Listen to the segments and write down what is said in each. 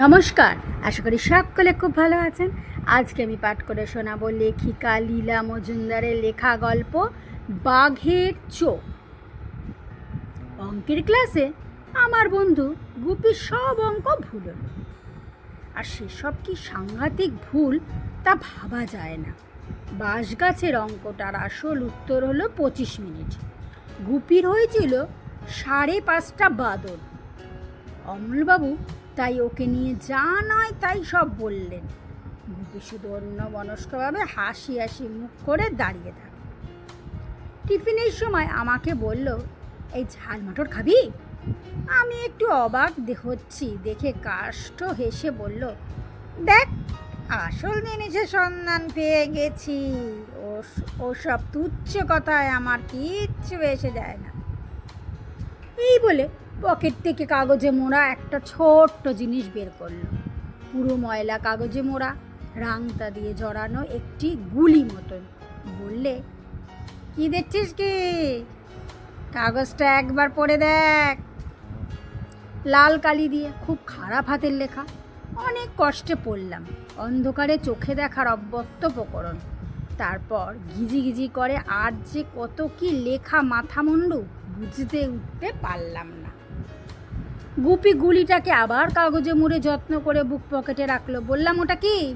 নমস্কার, আশা করি সকলে খুব ভালো আছেন। আজকে আমি পাঠ করে শোনাবো লেখিকা লীলা মজুমদারের লেখা গল্প, বাঘের চোখ। অঙ্কের ক্লাসে আমার বন্ধু গুপি সব অঙ্ক ভুল আর সেসব কি সাংঘাতিক ভুল তা ভাবা যায় না। বাঁশ গাছের অঙ্কটার আসল উত্তর হলো পঁচিশ মিনিট। গুপির হয়েছিল সাড়ে পাঁচটা বাদর অমলবাবু তাই ওকে নিয়ে যা নয় তাই সব বললেন। গুপি শুধু অন্য মনস্কভাবে হাসি হাসি মুখ করে দাঁড়িয়ে থাকে। টিফিনের সময় আমাকে বলল, এই ঝাল মটর খাবি? আমি একটু অবাক হচ্ছি, দেখে কাষ্ঠ হেসে বলল, দেখ, আসল জিনিসের সন্ধান পেয়ে গেছি। ও ওসব তুচ্ছ কথায় আমার কিচ্ছু এসে যায় না। এই বলে পকেট থেকে কাগজে মোড়া একটা ছোট্ট জিনিস বের করল। পুরো ময়লা কাগজে মোড়া, রাংতা দিয়ে জড়ানো একটি গুলি মতন। বললে, কি দেখছিস কি? কাগজটা একবার পড়ে দেখ। লাল কালি দিয়ে খুব খারাপ হাতের লেখা। অনেক কষ্টে পড়লাম, অন্ধকারে চোখে দেখার অব্যক্ত প্রকরণ। তারপর গিজি গিজি করে আর যে কত কি লেখা মাথা মুন্ডু বুঝতে উঠতে পারলাম না। গুপি গুলিটাকে আবার কাগজে মুড়ে যত্ন করে বুক পকেটে রাখল। বললাম, ওটা কি?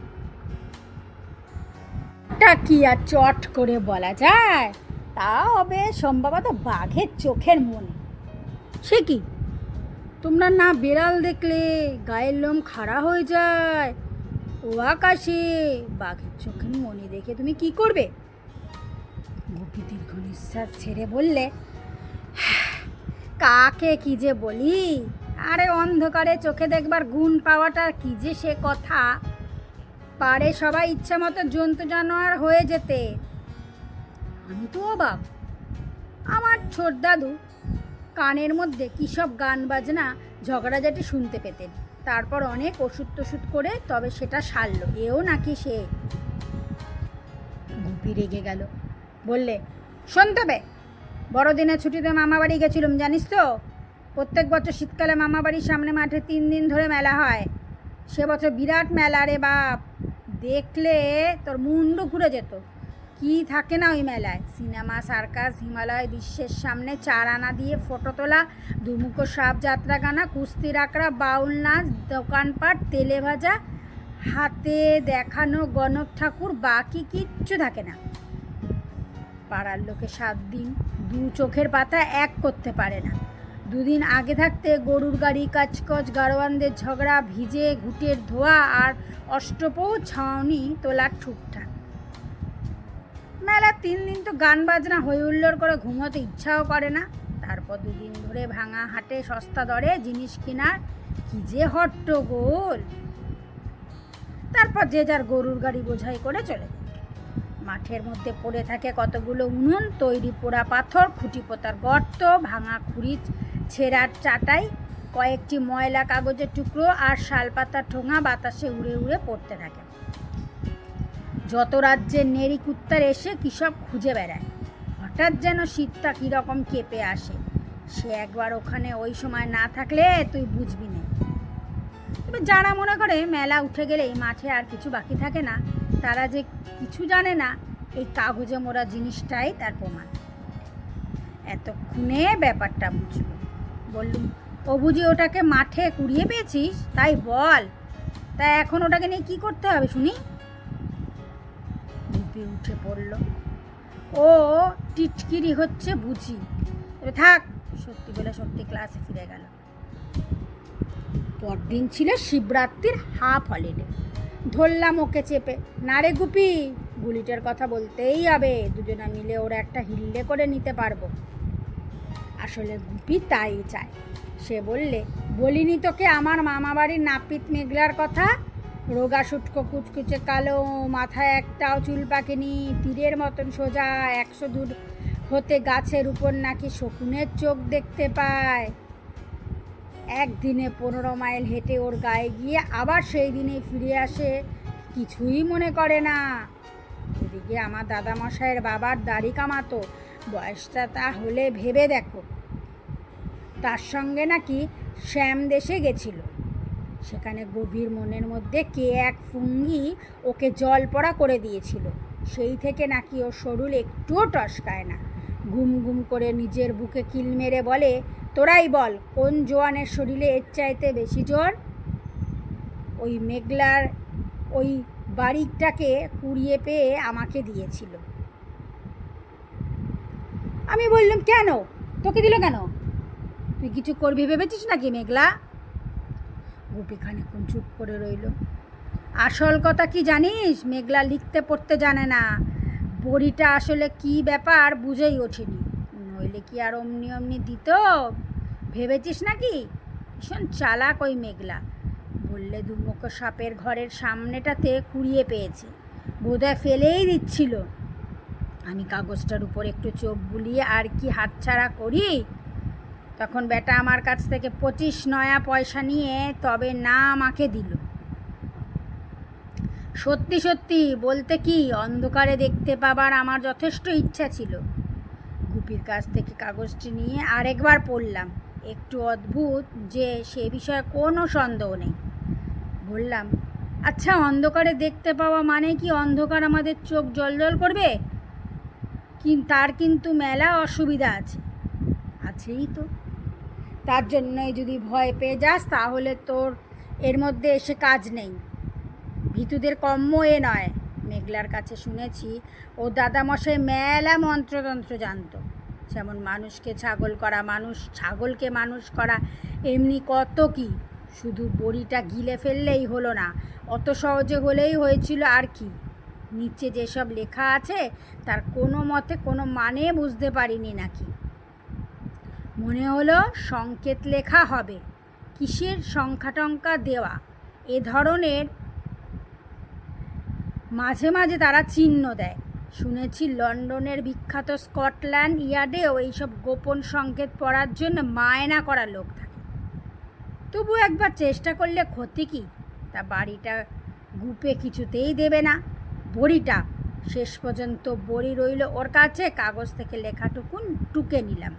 কি আর চট করে বলা যায়? তা হবে সম্ভবত বাঘের চোখের মনে। সে কি? তোমরা না বেড়াল দেখলে গায়ের লোম খাড়া হয়ে যায়? ও আকাশে বাঘের চোখের মনে দেখে তুমি কি করবে? গুপি দীর্ঘ নিঃশ্বাস ছেড়ে বললে কাকে কি যে বলি? আরে অন্ধকারে চোখে দেখবার গুণ পাওয়াটা কি যে সে কথা? পারে সবাই ইচ্ছা মতো জন্তু জানোয়ার হয়ে যেতে। আমি তো অবাক। আমার ছোট দাদু কানের মধ্যে কী সব গান বাজনা, ঝগড়াঝাটি শুনতে পেতেন। তারপর অনেক ওষুধ টষুধ করে তবে সেটা সারল। এও নাকি সে? গুপি রেগে গেল। বললে শুনতে বে বড়দিনের ছুটিতে মামা বাড়ি গেছিলাম, জানিস তো? প্রত্যেক বছর শীতকালে মামাবাড়ির সামনে মাঠে তিন দিন ধরে মেলা হয়। সে বছর বিরাট মেলা, রে বাপ। দেখলে তোর মুন্ড ঘুরে যেত। কি থাকে না ওই মেলায়? সিনেমা, সার্কাস, হিমালয়, বিশ্বের সামনে চার আনা দিয়ে ফটো তোলা, দুমুখো সাপ যাত্রা গানা, কুস্তির আঁকড়া, বাউল নাচ, দোকানপাট, তেলে ভাজা, হাতে দেখানো গণক ঠাকুর, বাকি কিচ্ছু থাকে না। পাড়ার লোকে সাত দিন দু চোখের পাতা এক করতে পারে না। দুদিন আগে থাকতে গরুর গাড়ি, কাচকচ, গাড়োয়ানদের ঝগড়া, ভিজে ঘুটের ধোয়া আর অষ্টপৌ ছাউনি তোলার ঠুকঠাক। মেলা তিন দিন তো গান বাজনা হই হুল্লোড় করে ঘুমোতে ইচ্ছাও করে না। তারপর দুদিন ধরে ভাঙা হাটে সস্তা দরে জিনিস কেনার কি যে হট্টগোল। তারপর যে যার গরুর গাড়ি বোঝাই করে চলে মাঠের মধ্যে পড়ে থাকে কতগুলো উনুন, তৈরি পোড়া পাথর, খুঁটি পোতার গর্ত, ভাঙা খুঁড়ি ছেঁড়ার চাটাই কয়েকটি ময়লা কাগজের টুকরো আর শালপাতার ঠোঙা বাতাসে উড়ে উড়ে পড়তে থাকে। যত রাজ্যের নেড়ি কুত্তার এসে কী সব খুঁজে বেড়ায়। হঠাৎ যেন শীতটা কীরকম কেঁপে আসে। সে একবার ওখানে ওই সময় না থাকলে তুই বুঝবি না। তবে যারা মনে করে মেলা উঠে গেলেই মাঠে আর কিছু বাকি থাকে না, তারা যে কিছু জানে না, এই কাগজে মোড়া জিনিসটাই তার প্রমাণ। এতক্ষণে ব্যাপারটা বুঝলো। বললুম ও বুঝি ওটাকে মাঠে কুড়িয়ে পেয়েছিস, তাই বল। তা এখন ওটাকে নিয়ে কি করতে হবে শুনি? রূপে উঠে পড়ল। ও, টিটকিরি হচ্ছে বুঝি। থাক, সত্যি বলে সত্যি ক্লাসে ফিরে গেল। পরদিন ছিল শিবরাত্রির হাফ হলিডে ধরলাম ওকে চেপে, না রে গুপি, গুলিটার কথা বলতেই হবে। দুজনে মিলে ওরা একটা হিল্লে করে নিতে পারব। আসলে গুপি তাই চায়। সে বললে, বলিনি তোকে আমার মামা বাড়ির নাপিত মেঘলার কথা? রোগা শুটকো কুচকুচে কালো, মাথায় একটাও চুল পাকেনি, তীরের মতন সোজা একশো দূর হতে গাছের উপর নাকি শকুনের চোখ দেখতে পায়? একদিনে পনেরো মাইল হেঁটে ওর গায়ে গিয়ে আবার সেই দিনে ফিরে আসে, কিছুই মনে করে না। এদিকে আমার দাদামশাইয়ের বাবার দাড়ি কামাতো। বয়সটা তা হলে ভেবে দেখো। তার সঙ্গে নাকি শ্যাম দেশে গেছিল। সেখানে গভীর মনের মধ্যে কে এক ফুঙ্গি ওকে জল পড়া করে দিয়েছিল। সেই থেকে নাকি ওর শরীর একটুও টসকায় না। গুম গুম করে নিজের বুকে কিল মেরে বলে, তোরাই বল, কোন জোয়ানের শরীরে এর চাইতে বেশি জোর? ওই মেঘলার, ওই বাড়িটাকে কুড়িয়ে পেয়ে আমাকে দিয়েছিল। আমি বললাম, কেন? তোকে দিল কেন? তুই কিছু করবি ভেবেছিস নাকি মেঘলা? গুপি খানিক্ষণ চুপ করে রইল। আসল কথা কি জানিস? মেঘলা লিখতে পড়তে জানে না। বড়িটা আসলে কি ব্যাপার বুঝেই ওঠেনি। নইলে কি আর অমনি অমনি দিত? ভেবেছিস নাকি? ভীষণ চালাক ওই মেঘলা। বললে, দুমুখ সাপের ঘরের সামনেটাতে কুড়িয়ে পেয়েছে। বোধহয় ফেলেই দিচ্ছিল। আমি কাগজটার উপর একটু চোখ বুলিয়ে আর কি হাতছাড়া করি? তখন বেটা আমার কাছ থেকে পঁচিশ নয়া পয়সা নিয়ে তবে না আমাকে দিল। সত্যি সত্যি, বলতে কি, অন্ধকারে দেখতে পাবার আমার যথেষ্ট ইচ্ছা ছিল। গুপির কাছ থেকে কাগজটি নিয়ে আরেকবার পড়লাম। একটু অদ্ভুত যে সে বিষয়ে কোনো সন্দেহ নেই। বললাম আচ্ছা অন্ধকারে দেখতে পাওয়া মানে কি অন্ধকার আমাদের চোখ জল করবে? তার কিন্তু মেলা অসুবিধা আছে। আছেই তো। তার জন্যই যদি ভয় পেয়ে যাস, তাহলে তোর এর মধ্যে এসে কাজ নেই। ভিতুদের কম্য এ নয়। মেঘলার কাছে শুনেছি, ও দাদামশাই মেলা মন্ত্রতন্ত্র জানতো। যেমন মানুষকে ছাগল করা, মানুষ, ছাগলকে মানুষ করা, এমনি কত কি? শুধু বড়িটা গিলে ফেললেই হলো না, অত সহজে হলেই হয়েছিল আর কি। নিচে যেসব লেখা আছে, তার কোনো মতে কোনো মানে বুঝতে পারিনি নাকি। মনে হলো সংকেত লেখা হবে, কিসের সংখ্যা টঙ্কা দেওয়া, এ ধরনের মাঝে মাঝে তারা চিহ্ন দেয়। শুনেছি লন্ডনের বিখ্যাত স্কটল্যান্ড ইয়ার্ডেও এইসব গোপন সংকেত পড়ার জন্য মায়না করা লোক থাকে। তবু একবার চেষ্টা করলে ক্ষতি কি? তা বাড়িটা গুপে কিছুতেই দেবে না। বড়িটা শেষ পর্যন্ত বড়ি রইল ওর কাছে, কাগজ থেকে লেখাটুকুন টুকে নিলাম।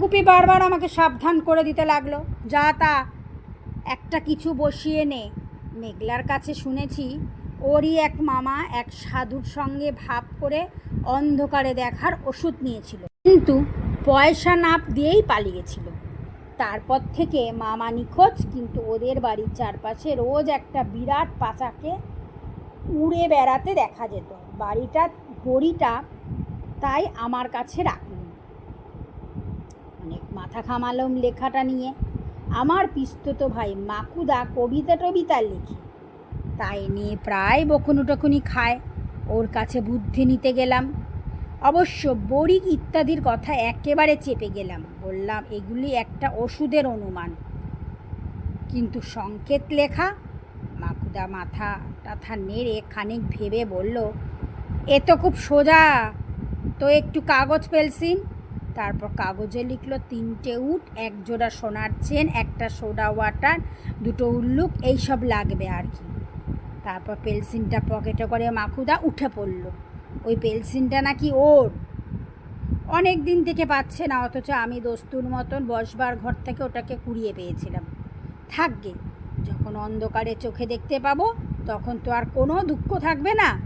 গুপি বারবার আমাকে সাবধান করে দিতে লাগল। যা তা, একটা কিছু বসিয়ে নে। মেঘলার কাছে শুনেছি ওরই এক মামা এক সাধুর সঙ্গে ভাব করে অন্ধকারে দেখার ওষুধ নিয়েছিল। কিন্তু পয়সা নাপ দিয়েই পালিয়েছিল। তারপর থেকে মামা নিখোঁজ, কিন্তু ওদের বাড়ির চারপাশে রোজ একটা বিরাট পাচাকে উড়ে বেড়াতে দেখা যেত। বাড়িটা, ঘড়িটা তাই আমার কাছে রাখলাম অনেক মাথা খামালাম লেখাটা নিয়ে। আমার পিস্তত ভাই মাকুদা কবিতা টবিতা লেখে। তাই নিয়ে প্রায় বকুনি টকুনি খায়। ওর কাছে বুদ্ধি নিতে গেলাম। অবশ্য বড়ি ইত্যাদির কথা একেবারে চেপে গেলাম। বললাম, এগুলি একটা ওষুধের অনুমান। কিন্তু সংকেত লেখা? মাকুদা মাথা টাথা নেড়ে খানিক ভেবে বলল, এ তো খুব সোজা। তো একটু কাগজ পেলসিন। তারপর কাগজে লিখলো তিনটে উট এক জোড়া সোনার চেন, একটা সোডা ওয়াটার, দুটো উল্লুক, এইসব লাগবে আর কি। তারপর পেলসিনটা পকেটে করে মাকুদা উঠে পড়ল। ওই পেলসিনটা নাকি ওর? অনেক দিন থেকে পাচ্ছে না, অথচ আমি দস্তুর মতন বসবার ঘর থেকে ওটাকে কুড়িয়ে পেয়েছিলাম। থাকবে যখন অন্ধকারে চোখে দেখতে পাবো, তখন তো আর কোনো দুঃখ থাকবে না।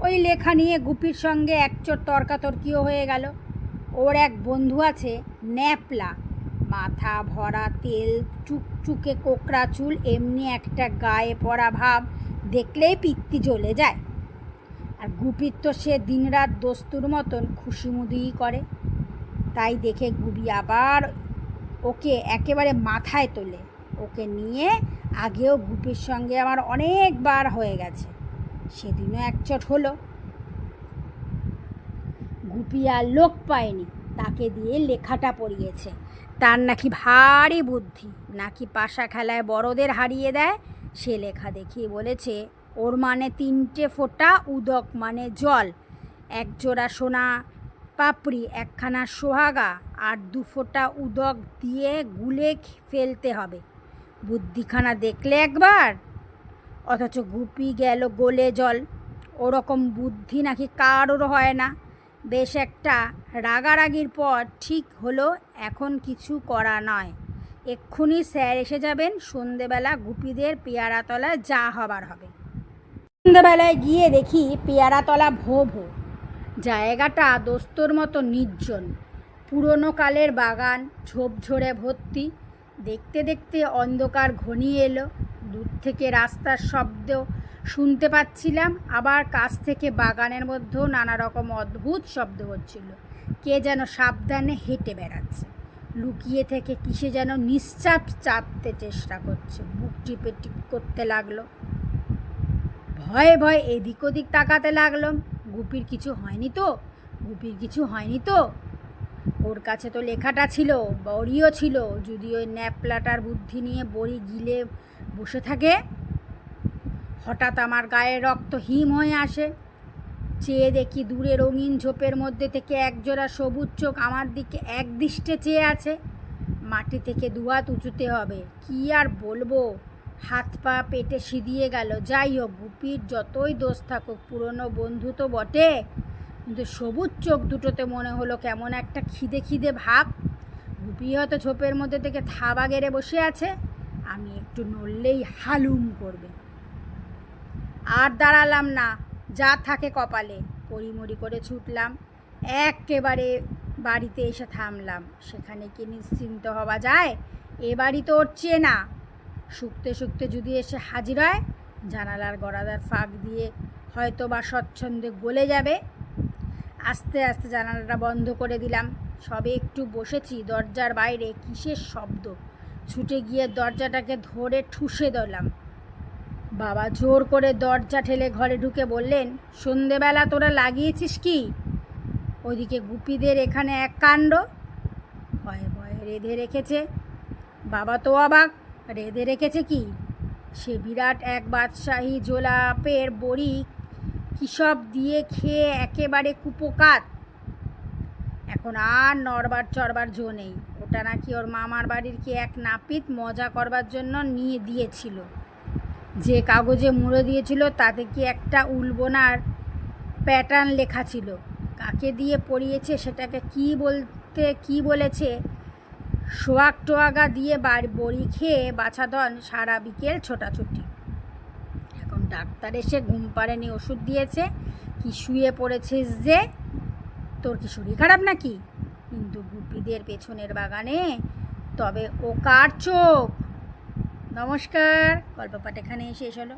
ওই লেখা নিয়ে গুপির সঙ্গে একচোট তর্কাতর্কিও হয়ে গেল। ওর এক বন্ধু আছে, ন্যাপলা। মাথা ভরা, তেল, চুকচুকে কোকড়া চুল, এমনি একটা গায়ে পড়া ভাব, দেখলেই পিত্তি জ্বলে যায়। আর গুপির তো সে দিনরাত দস্তুর মতন খুশিমুদিই করে। তাই দেখে গুবি আবার ওকে একেবারে মাথায় তোলে। ওকে নিয়ে আগেও গুপির সঙ্গে আমার অনেকবার হয়ে গেছে। সেদিনও একচট হলো। গুপি আর লোক পায়নি। তাকে দিয়ে লেখাটা পড়িয়েছে। তার নাকি ভারী বুদ্ধি। নাকি পাশা খেলায় বড়দের হারিয়ে দেয়? সে লেখা দেখিয়ে বলেছে ওর মানে তিনটে ফোঁটা উদক মানে জল। এক জোড়া সোনা পাপড়ি, একখানা সোহাগা আর দু ফোঁটা উদক দিয়ে গুলে ফেলতে হবে। বুদ্ধিখানা দেখলে একবার? অথচ গুপি গেল গোলে জল। ওরকম বুদ্ধি নাকি কারোর হয় না। বেশ একটা রাগারাগির পর ঠিক হলো, এখন কিছু করা নয়। এক্ষুনি স্যার এসে যাবেন, সন্ধেবেলা গুপিদের পেয়ারাতলায় যা হবার হবে। সন্ধেবেলায় গিয়ে দেখি পেয়ারাতলা ভো ভো। জায়গাটা দোস্তর মতো নির্জন। পুরনো কালের বাগান ঝোপঝোড়ে ভর্তি। দেখতে দেখতে অন্ধকার ঘনিয়ে এলো। দূর থেকে রাস্তার শব্দ শুনতে পাচ্ছিলাম। আবার কাছ থেকে বাগানের মধ্যেও নানা রকম অদ্ভুত শব্দ হচ্ছিল। কে যেন সাবধানে হেঁটে বেড়াচ্ছে। লুকিয়ে থেকে কিসে যেন নিশ্চাপ চাপতে চেষ্টা করছে। বুক টিপে টিপ করতে লাগল। ভয়ে ভয়ে এদিক ওদিক তাকাতে লাগলাম গুপির কিছু হয়নি তো? গুপির কিছু হয়নি তো? ওর কাছে তো লেখাটা ছিল, বড়িও ছিল, যদি ওই ন্যাপলাটার বুদ্ধি নিয়ে বড়ি গিলে বসে থাকে? হঠাৎ আমার গায়ে রক্ত হিম হয়ে আসে। চেয়ে দেখি দূরে রঙিন ঝোপের মধ্যে থেকে একজোড়া সবুজ চোখ আমার দিকে একদৃষ্টে চেয়ে আছে। মাটি থেকে দুহাত উঁচুতে হবে, কি আর বলব? হাত পা পেটে সিদিয়ে গেল। যাই হোক, গুপির যতই দোষ থাকুক, পুরনো বন্ধু তো বটে। কিন্তু সবুজ চোখ দুটোতে মনে হলো কেমন একটা খিদে খিদে ভাব। গুপি হয়তো ঝোপের মধ্যে থেকে থাবা গেড়ে বসে আছে। আমি একটু নড়লেই হালুম করবে। আর দাঁড়ালাম না, যা থাকে কপালে। পরিমরি করে ছুটলাম। একেবারে বাড়িতে এসে থামলাম। সেখানে কি নিশ্চিন্ত হওয়া যায়? এ বাড়ি তো ওর না শুকতে শুকতে যদি এসে হাজির হয়, জানালার গড়াদার ফাঁক দিয়ে হয়তো বা স্বচ্ছন্দে গলে যাবে। আস্তে আস্তে জানালাটা বন্ধ করে দিলাম। সবে একটু বসেছি, দরজার বাইরে কিসের শব্দ? ছুটে গিয়ে দরজাটাকে ধরে ঠুসে দিলাম। বাবা জোর করে দরজা ঠেলে ঘরে ঢুকে বললেন, সন্ধেবেলা তোরা লাগিয়েছিস কি? ওইদিকে গুপিদের এখানে এক কাণ্ড। ভয়ে ভয়ে রেঁধে রেখেছে। বাবা তো অবাক। রেঁধে রেখেছে কি? সে বিরাট এক বাদশাহী জোলাপের বড়ি কী সব দিয়ে খেয়ে একেবারে কুপোকাত? এখন আর নড়বার চড়বার জো নেই। ওটা নাকি ওর মামার বাড়ির কি এক নাপিত মজা করবার জন্য নিয়ে দিয়েছিল। যে কাগজে মুড়ে দিয়েছিল, তাতে কি একটা উলবোনার প্যাটার্ন লেখা ছিল। কাকে দিয়ে পড়িয়েছে সেটাকে কি বলতে, কি বলেছে? সোয়াগ টোয়াগা দিয়ে বাড়ি বড়ি খেয়ে বাছাধন সারা বিকেল ছোটাছুটি। এখন ডাক্তার এসে ঘুম পাড়েনি, ওষুধ দিয়েছে। কি শুয়ে পড়েছিস যে? তোর কি শরীর খারাপ নাকি? কিন্তু গুপিদের পেছনের বাগানে তবে ও কার চোখ। নমস্কার, গল্প পাঠ এখানে শেষ হলো।